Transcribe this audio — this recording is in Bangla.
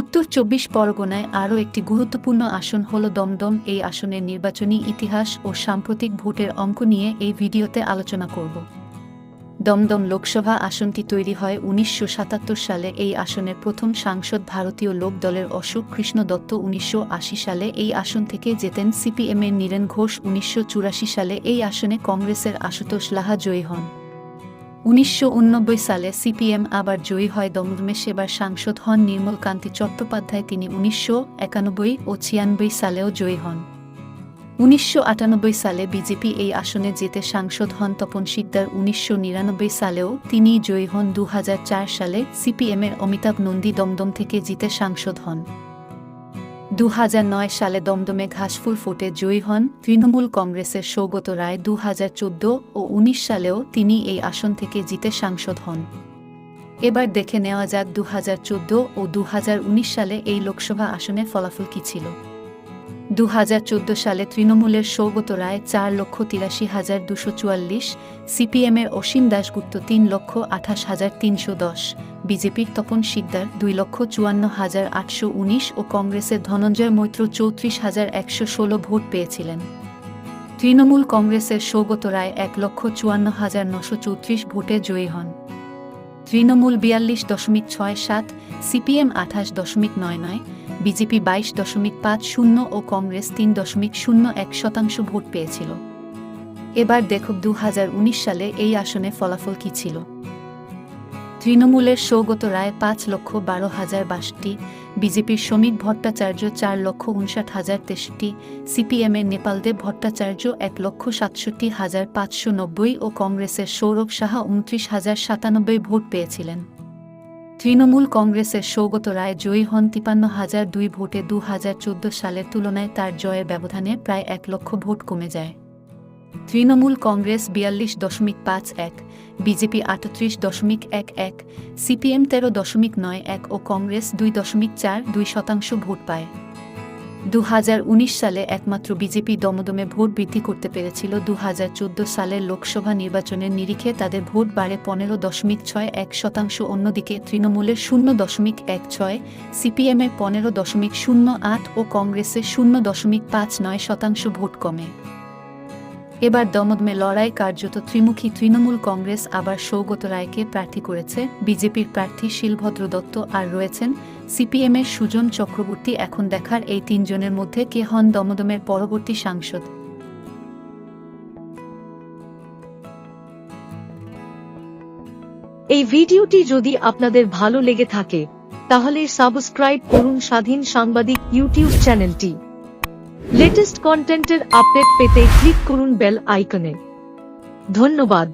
উত্তর চব্বিশ পরগনায় আরও একটি গুরুত্বপূর্ণ আসন হল দমদম। এই আসনের নির্বাচনী ইতিহাস ও সাম্প্রতিক ভোটের অঙ্ক নিয়ে এই ভিডিওতে আলোচনা করব। দমদম লোকসভা আসনটি তৈরি হয় উনিশশো সাতাত্তর সালে। এই আসনের প্রথম সাংসদ ভারতীয় লোক দলের অশোক কৃষ্ণ দত্ত উনিশশো আশি সালে এই আসন থেকে জেতেন। সিপিএমের নীরেন ঘোষ উনিশশো চুরাশি সালে এই আসনে কংগ্রেসের আশুতোষ লাহা জয়ী হন। উনিশশো সালে সিপিএম আবার জয়ী হয় দমদমে সেবার সাংসদ হন নির্মল কান্তি চট্টোপাধ্যায়। তিনি উনিশশো একানব্বই ও ছিয়ানব্বই সালেও জয়ী হন। উনিশশো আটানব্বই সালে বিজেপি এই আসনে যেতে সাংসদ হন তপন শিকদার। উনিশশো নিরানব্বই সালেও তিনি জয়ী হন। দু হাজার চার সালে সিপিএমের অমিতাভ নন্দী দমদম থেকে জিতে সাংসদ হন। দু হাজার নয় সালে দমদমে ঘাসফুল ফুটে জয়ী হন তৃণমূল কংগ্রেসের সৌগত রায়। দু হাজার চোদ্দ ও উনিশ সালেও তিনি এই আসন থেকে জিতে সাংসদ হন। এবার দেখে নেওয়া যাক দু হাজার চৌদ্দ ও দু হাজার উনিশ সালে এই লোকসভা আসনে ফলাফল কী ছিল। দু হাজার চোদ্দ সালে তৃণমূলের সৌগত রায় চার লক্ষ তিরাশি হাজার দুশো চুয়াল্লিশ, সিপিএমের অসীম দাশগুপ্ত তিন লক্ষ আঠাশ হাজার তিনশো দশ, বিজেপির তপন শিকদার দুই লক্ষ চুয়ান্ন হাজার আটশো উনিশ ও কংগ্রেসের ধনঞ্জয় মৈত্র চৌত্রিশ হাজার একশো ষোলো ভোট পেয়েছিলেন। তৃণমূল কংগ্রেসের সৌগত রায় এক লক্ষ চুয়ান্ন হাজার নশো চৌত্রিশ ভোটে জয়ী হন। তৃণমূল বিয়াল্লিশ দশমিক ছয় সাত, সিপিএম আঠাশ দশমিক নয় নয় বিজেপি বাইশ দশমিক পাঁচ শূন্য ও কংগ্রেস তিন দশমিক শূন্য এক শতাংশ ভোট পেয়েছিল। এবার দেখো দু হাজার উনিশ সালে এই আসনে ফলাফল কী ছিল। তৃণমূলের সৌগত রায় পাঁচ লক্ষ বারো হাজার বাষট্টি, বিজেপির শ্রমিক ভট্টাচার্য চার লক্ষ উনষাট হাজার তেষট্টি সিপিএমের নেপালদেব ভট্টাচার্য এক লক্ষ সাতষট্টি হাজার পাঁচশো নব্বই ও কংগ্রেসের সৌরভ সাহা উনত্রিশ হাজার সাতানব্বই ভোট পেয়েছিলেন। তৃণমূল কংগ্রেসের সৌগত রায় জয়ী হন তিপান্ন হাজার দুই ভোটে দু হাজার চোদ্দ সালের তুলনায় তার জয়ের ব্যবধানে প্রায় এক লক্ষ ভোট কমে যায়। তৃণমূল কংগ্রেস বিয়াল্লিশ দশমিক পাঁচ এক, বিজেপি আটত্রিশ দশমিক এক এক, সিপিএম তেরো দশমিক নয় এক ও কংগ্রেস দুই দশমিক চার দুই শতাংশ ভোট পায়। দু হাজার উনিশ সালে একমাত্র বিজেপি দমদমে ভোট বৃদ্ধি করতে পেরেছিল। দু হাজার চোদ্দ সালের লোকসভা নির্বাচনের নিরিখে তাদের ভোট বাড়ে পনেরো দশমিক ছয় এক শতাংশ। অন্যদিকে তৃণমূলের শূন্য দশমিক এক ছয় সিপিএমের পনেরো দশমিক শূন্য আট ও কংগ্রেসের শূন্য দশমিক পাঁচ নয় শতাংশ ভোট কমে। এবার দমদমে লড়াই কার্যত ত্রিমুখী তৃণমূল কংগ্রেস আবার সৌগত রায়কে প্রার্থী করেছে। বিজেপির প্রার্থী শিলভদ্র দত্ত আর রয়েছেন সিপিএমের সুজন চক্রবর্তী। এখন দেখার এই তিনজনের মধ্যে কে হন দমদমের পরবর্তী সাংসদ। এই ভিডিওটি যদি আপনাদের ভালো লেগে থাকে, তাহলে সাবস্ক্রাইব করুন স্বাধীন সাংবাদিক ইউটিউব চ্যানেলটি। লেটেস্ট কন্টেন্টের আপডেট পেতে ক্লিক করুন বেল আইকনে ধন্যবাদ